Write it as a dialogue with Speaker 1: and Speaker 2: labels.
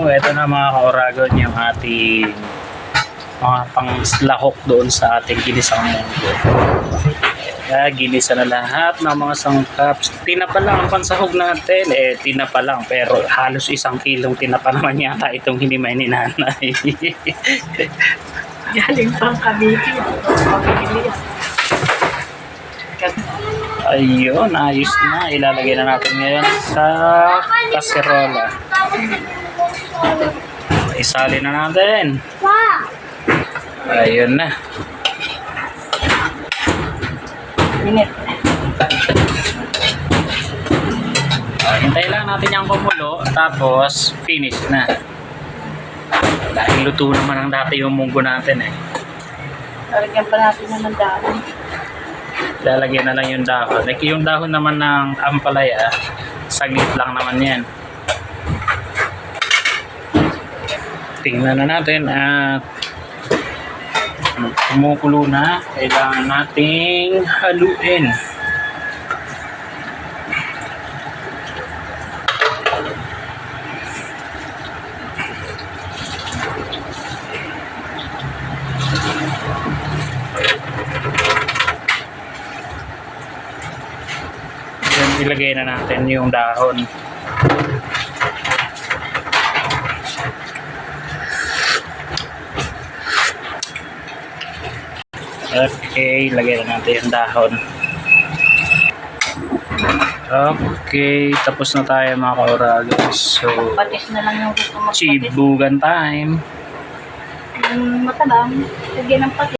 Speaker 1: So, eto na mga kauragon yung ating mga pangslahok doon sa ating ginisang munggo. Kaya ginisa na lahat ng mga sangkaps. Tinapa lang ang pansahog natin. Eh, tinapa lang. Pero halos isang kilong tinapa naman yata itong hinimay ni nanay.
Speaker 2: Galing pang. Pabili yan.
Speaker 1: Ayun, ayos na. Ilalagay na natin ngayon sa kaserola. Isali na natin. Ayun na.
Speaker 2: Minute.
Speaker 1: Hintayin lang natin yung kumulo, tapos finish na. Dahil luto naman ang dati yung munggo natin eh.
Speaker 2: Lalagyan pa natin na ng dahon.
Speaker 1: Lalagyan na lang yung dahon. Like yung dahon naman ng ampalaya, saglit lang naman yan. Tingnan na natin at kumukulo na. Kailangan nating haluin. Ilagay na natin yung dahon. Okay, lagay na natin yung dahon. Okay, tapos na tayo mga kauragos. So,
Speaker 2: Patis na lang yung gusto magpatis.
Speaker 1: chibugan time.
Speaker 2: Yung matabang, lagyan ng patis.